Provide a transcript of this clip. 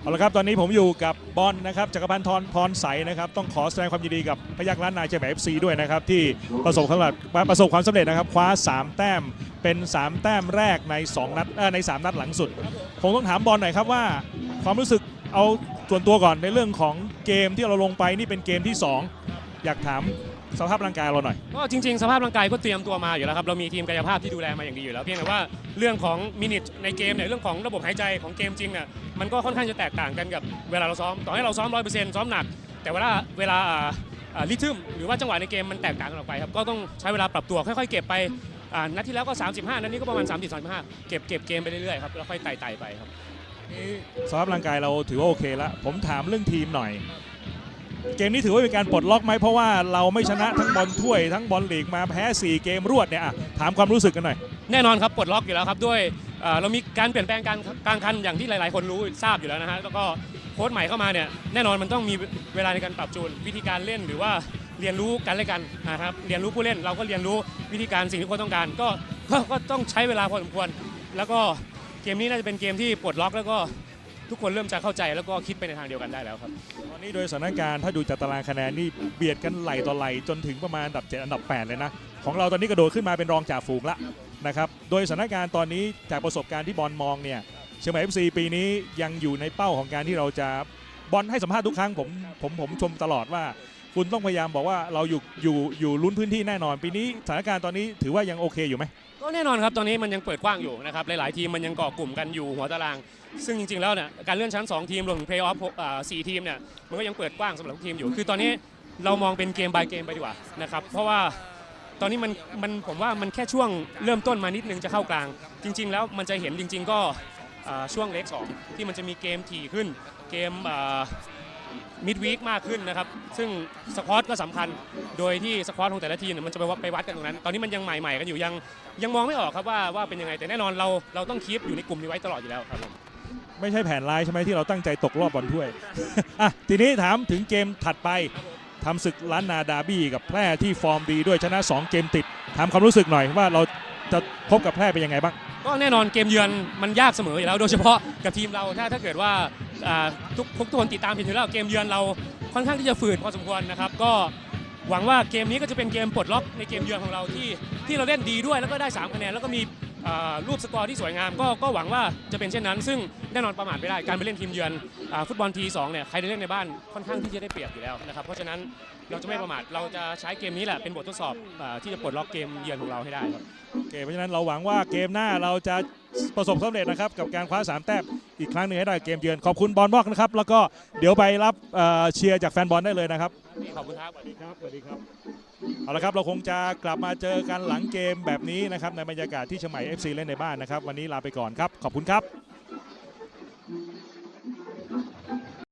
เอาละครับตอนนี้ผมอยู่กับบอลนะครับจักรพันธ์ทรพรใสนะครับ ต้องขอแสดงความยินดีกับพยักล้านนายเชียงใหม่เอฟซีด้วยนะครับ ที่ประสบความสำเร็จประสบความสำเร็จนะครับ คว้า 3 แต้มเป็น 3 แต้มแรกใน 2 นัดเอ่อใน 3 นัดหลังสุดผมต้องถามบอลหน่อยครับว่า ความรู้สึกเอาส่วนตัวก่อนในเรื่องของเกมที่เราลงไปนี่เป็นเกมที่ 2 อยากถาม สภาพร่างกายเราหน่อย ก็จริงๆ สภาพร่างกายก็เตรียมตัวมาอยู่แล้วครับ เรามีทีมกายภาพที่ดูแลมาอย่างดีอยู่แล้ว เพียงแต่ว่าเรื่องของมินิทในเกมเนี่ยเรื่องของระบบหายใจของเกมจริงเนี่ยมันก็ค่อนข้างจะแตกต่างกันกับเวลาเราซ้อมต่อให้เราซ้อม100%ซ้อมหนัก แต่เวลาเวลาลิทึมหรือว่าจังหวะในเกมมันแตกต่างกันออกไปครับก็ต้องใช้เวลาปรับตัวค่อยๆ เก็บไปอ่านัดที่แล้วก็ 35นัดนี้ก็ประมาณ 30 35 เก็บเก็บเกมไปเรื่อยๆครับแล้วค่อยไต่ๆไปครับสภาพร่างกายเราถือว่าโอเคแล้วผมถามเรื่องทีมหน่อย เกมนี้ถือว่าเป็นการปลดล็อกไหมเพราะว่าเราไม่ชนะทั้งบอลถ้วยทั้งบอลลีกมาแพ้ 4 เกมรวดเนี่ยอะถามความรู้สึกกันหน่อย แน่นอนครับปลดล็อกอยู่แล้วครับด้วยเอ่อเรามีการเปลี่ยนแปลงการกลางคันอย่างที่หลาย ๆ คนรู้ทราบอยู่แล้วนะฮะแล้วก็โค้ชใหม่เข้ามาเนี่ยแน่นอนมันต้องมีเวลาในการปรับจูนวิธีการเล่นหรือว่าเรียนรู้กันและกันนะครับเรียนรู้ผู้เล่นเราก็เรียนรู้วิธีการสิ่งที่โค้ชต้องการก็ก็ก็ต้องใช้เวลาพอสมควร แล้วก็เกมนี้น่าจะเป็นเกมที่ปลดล็อกแล้วก็ ทุกคนเริ่มจะเข้าใจแล้วก็คิดไปในทางเดียวกันได้แล้วครับ ตอนนี้โดยสถานการณ์ถ้าดูจากตารางคะแนนนี่เบียดกันไหลต่อไหลจนถึงประมาณอันดับ 7 อันดับ 8 เลยนะ ของเราตอนนี้กระโดดขึ้นมาเป็นรองจ่าฝูงละนะครับโดยสถานการณ์ตอนนี้จากประสบการณ์ที่บอลมองเนี่ยเชียงใหม่เอฟซีปีนี้ยังอยู่ในเป้าของการที่เราจะบอลให้สัมภาษณ์ทุกครั้งผมผมผมชมตลอดว่า คุณต้องพยายามบอกว่าเราอยู่อยู่อยู่ลุ้นพื้นที่แน่นอน ปีนี้สถานการณ์ตอนนี้ถือว่ายังโอเคอยู่ไหมก็แน่นอนครับตอนนี้มันยังเปิดกว้างอยู่นะครับหลายๆทีมมันยังเกาะกลุ่มกันอยู่หัวตาราง ซึ่งจริง ๆ แล้วเนี่ยการเลื่อนชั้น 2 ทีมรวมถึงเพลย์ออฟสี่ทีมเนี่ยมันก็ยังเปิดกว้างสำหรับทุกทีมอยู่ คือตอนนี้เรามองเป็นเกม by เกมไปดีกว่านะครับเพราะว่าตอนนี้มันมันผมว่ามันแค่ช่วงเริ่มต้นมานิดนึงจะเข้ากลาง จริง ๆ แล้วมันจะเห็นจริง ๆ ก็ช่วงเล็กสองที่มันจะมีเกมถี่ขึ้นเกม มิดวีคมากขึ้นนะครับ ซึ่งสควอตก็สำคัญ โดยที่สควอตของแต่ละทีมเนี่ยมันจะไปวัดไปวัดกันตรงนั้น ตอนนี้มันยังใหม่ๆกันอยู่ยังยังมองไม่ออกครับว่าว่าเป็นยังไง แต่แน่นอนเราเราต้องคีปอยู่ในกลุ่มนี้ไว้ตลอดอยู่แล้วครับผมไม่ใช่แผนร้ายใช่ไหมที่เราตั้งใจตกรอบบอลถ้วย อะทีนี้ถามถึงเกมถัดไปทำศึกล้านนาดาร์บี้กับแพร่ที่ฟอร์มดีด้วยชนะ 2 เกมติดถามความรู้สึกหน่อยว่าเราจะพบกับแพร่เป็นยังไงบ้าง ก็แน่นอนเกมเยือนมันยากเสมออยู่แล้ว โดยเฉพาะกับทีมเราถ้าถ้าเกิดว่าอ่าทุกทุกคนติดตามเห็นอยู่แล้วเกมเยือนเราค่อนข้างที่จะฝืดพอสมควรนะครับ ก็หวังว่าเกมนี้ก็จะเป็นเกมปลดล็อกในเกมเยือนของเราที่ที่เราเล่นดีด้วยแล้วก็ได้ 3 คะแนนแล้วก็มี รูปสกอร์ที่สวยงามก็ก็หวังว่าจะเป็นเช่นนั้น ซึ่งแน่นอนประมาทไม่ได้การไปเล่นทีมเยือนอฟุตบอลทีสองเนี่ยใครได้เล่นในบ้านค่อนข้างที่จะได้เปรียบอยู่แล้วนะครับเพราะฉะนั้นเราจะไม่ประมาทเราจะใช้เกมนี้แหละเป็นบททดสอบอที่จะปลดล็อกเกมเยือนของเราให้ได้ครับโอเคเพราะฉะนั้นเราหวังว่าเกมหน้าเราจะ ประสบความสำเร็จนะครับกับการคว้า3แต้มอีกครั้งหนึ่งให้ได้เกมเยือนขอบคุณบอลบอกนะครับ แล้วก็เดี๋ยวไปรับเอ่อเชียร์จากแฟนบอลได้เลยนะครับ ขอบคุณครับสวัสดีครับสวัสดีครับ เอาละครับ เราคงจะกลับมาเจอกันหลังเกมแบบนี้นะครับ ในบรรยากาศที่เชียงใหม่ FC เล่นในบ้านนะครับ วันนี้ลาไปก่อนครับ ขอบคุณครับ